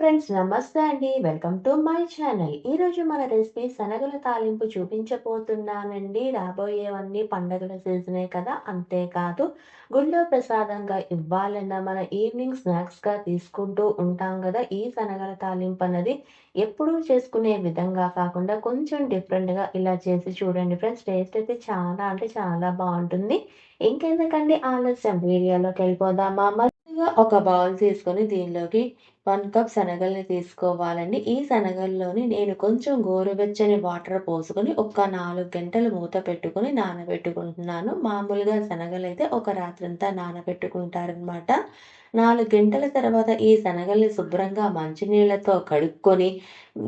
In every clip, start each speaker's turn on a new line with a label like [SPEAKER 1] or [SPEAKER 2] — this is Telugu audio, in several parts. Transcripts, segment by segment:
[SPEAKER 1] ఫ్రెండ్స్ నమస్తే అండి. వెల్కమ్ టు మై ఛానల్ ఈరోజు మన రెసిపీ శనగల తాలింపు చూపించబోతున్నానండి. రాబోయేవన్నీ పండగల సీజనే కదా అంతేకాదు గుళ్ళో ప్రసాదంగా ఇవ్వాలన్న మన ఈవినింగ్ స్నాక్స్గా తీసుకుంటూ ఉంటాం కదా ఈ శనగల తాలింపు అన్నది ఎప్పుడూ చేసుకునే విధంగా కాకుండా కొంచెం డిఫరెంట్గా ఇలా చేసి చూడండి ఫ్రెండ్స్ టేస్ట్ అయితే చాలా అంటే చాలా బాగుంటుంది. ఇంకెందుకండి ఆలస్యం? వీడియోలోకి వెళ్ళిపోదామా? ఒక బౌల్ తీసుకొని దీనిలోకి వన్ కప్ శనగల్ని తీసుకోవాలండి. ఈ శనగల్లోని నేను కొంచెం గోరువెచ్చని వాటర్ పోసుకొని ఒక నాలుగు గంటలు మూత పెట్టుకొని నానబెట్టుకుంటున్నాను. మామూలుగా శనగలు అయితే ఒక రాత్రంతా నానబెట్టుకుంటారనమాట. నాలుగు గంటల తర్వాత ఈ శనగల్ని శుభ్రంగా మంచినీళ్ళతో కడుక్కొని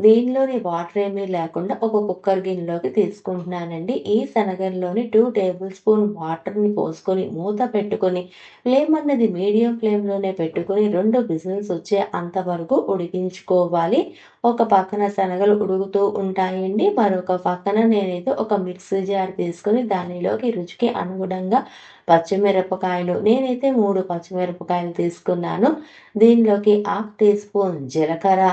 [SPEAKER 1] దీనిలోని వాటర్ ఏమీ లేకుండా ఒక కుక్కర్ గిన్నెలోకి తీసుకుంటున్నానండి. ఈ శనగల్లోని టూ టేబుల్ స్పూన్ వాటర్ని పోసుకొని మూత పెట్టుకొని ఫ్లేమ్ అన్నది మీడియం ఫ్లేమ్లోనే పెట్టుకొని రెండు బిజినెస్ వచ్చే అంతవరకు ఉడికించుకోవాలి. ఒక పక్కన శనగలు ఉడుకుతూ ఉంటాయండి. మరొక పక్కన నేనైతే ఒక మిక్సీ జార్ తీసుకొని దానిలోకి రుచికి అనుగుణంగా పచ్చిమిరపకాయలు నేనైతే మూడు పచ్చిమిరపకాయలు తీసుకున్నాను. దీనిలోకి హాఫ్ టీ స్పూన్ జీలకర్ర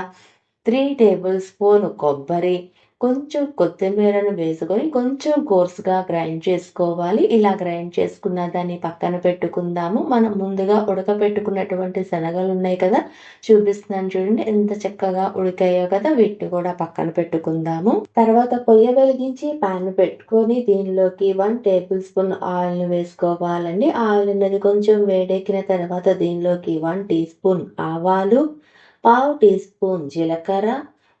[SPEAKER 1] త్రీ టేబుల్ స్పూన్ కొబ్బరి కొంచెం కొత్తిమీరను వేసుకొని కొంచెం కోర్సుగా గ్రైండ్ చేసుకోవాలి. ఇలా గ్రైండ్ చేసుకున్న దాన్ని పక్కన పెట్టుకుందాము. మనం ముందుగా ఉడకబెట్టుకున్నటువంటి శనగలు ఉన్నాయి కదా చూపిస్తున్నాను చూడండి. ఎంత చక్కగా ఉడికాయో కదా వీటిని కూడా పక్కన పెట్టుకుందాము. తర్వాత పొయ్య వెలిగించి పాన్ పెట్టుకొని దీనిలోకి వన్ టేబుల్ స్పూన్ ఆయిల్ వేసుకోవాలండి. ఆయిల్ అనేది కొంచెం వేడెక్కిన తర్వాత దీనిలోకి వన్ టీ స్పూన్ ఆవాలు పావు టీ స్పూన్ జీలకర్ర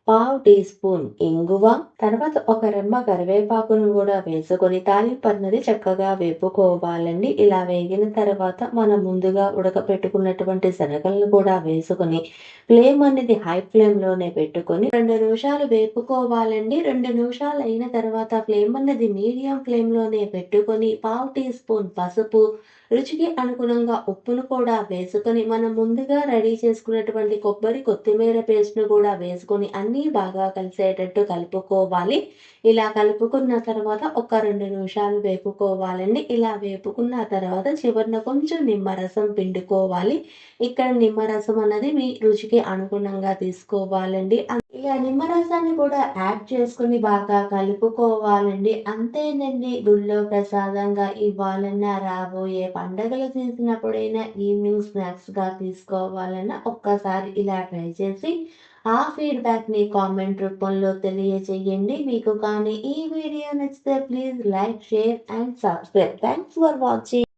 [SPEAKER 1] పావు టీ స్పూన్ ఇంగువ తర్వాత ఒక రెమ్మ కరివేపాకును కూడా వేసుకొని తాలింపు అన్నది చక్కగా వేపుకోవాలండి. ఇలా వేగిన తర్వాత మనం ముందుగా ఉడకపెట్టుకున్నటువంటి శనగలను కూడా వేసుకొని ఫ్లేమ్ అనేది హై ఫ్లేమ్లోనే పెట్టుకొని రెండు నిమిషాలు వేపుకోవాలండి. రెండు నిమిషాలు అయిన తర్వాత ఫ్లేమ్ అనేది మీడియం ఫ్లేమ్లోనే పెట్టుకొని పావు టీ స్పూన్ పసుపు రుచికి అనుగుణంగా ఉప్పును కూడా వేసుకొని మనం ముందుగా రెడీ చేసుకున్నటువంటి కొబ్బరి కొత్తిమీర పేస్ట్ను కూడా వేసుకొని అన్నీ బాగా కలిసేటట్టు కలుపుకోవాలి. ఇలా కలుపుకున్న తర్వాత ఒక రెండు నిమిషాలు వేపుకోవాలండి. ఇలా వేపుకున్న తర్వాత చివరిన కొంచెం నిమ్మరసం పిండుకోవాలి. ఇక్కడ నిమ్మరసం అన్నది మీ రుచికి అనుగుణంగా తీసుకోవాలండి. ఇలా నిమ్మరసాన్ని కూడా యాడ్ చేసుకుని బాగా కలుపుకోవాలండి. అంతేనండి గుళ్ళో ప్రసాదంగా ఇవ్వాలన్నా రాబోయే పండగలు చేసినప్పుడైనా ఈవినింగ్ స్నాక్స్గా తీసుకోవాలన్నా ఒక్కసారి ఇలా ట్రై చేసి ఆ ఫీడ్బ్యాక్ని కామెంట్ రూపంలో తెలియచేయండి. మీకు కానీ ఈ వీడియో నచ్చితే please like share and subscribe thanks for watching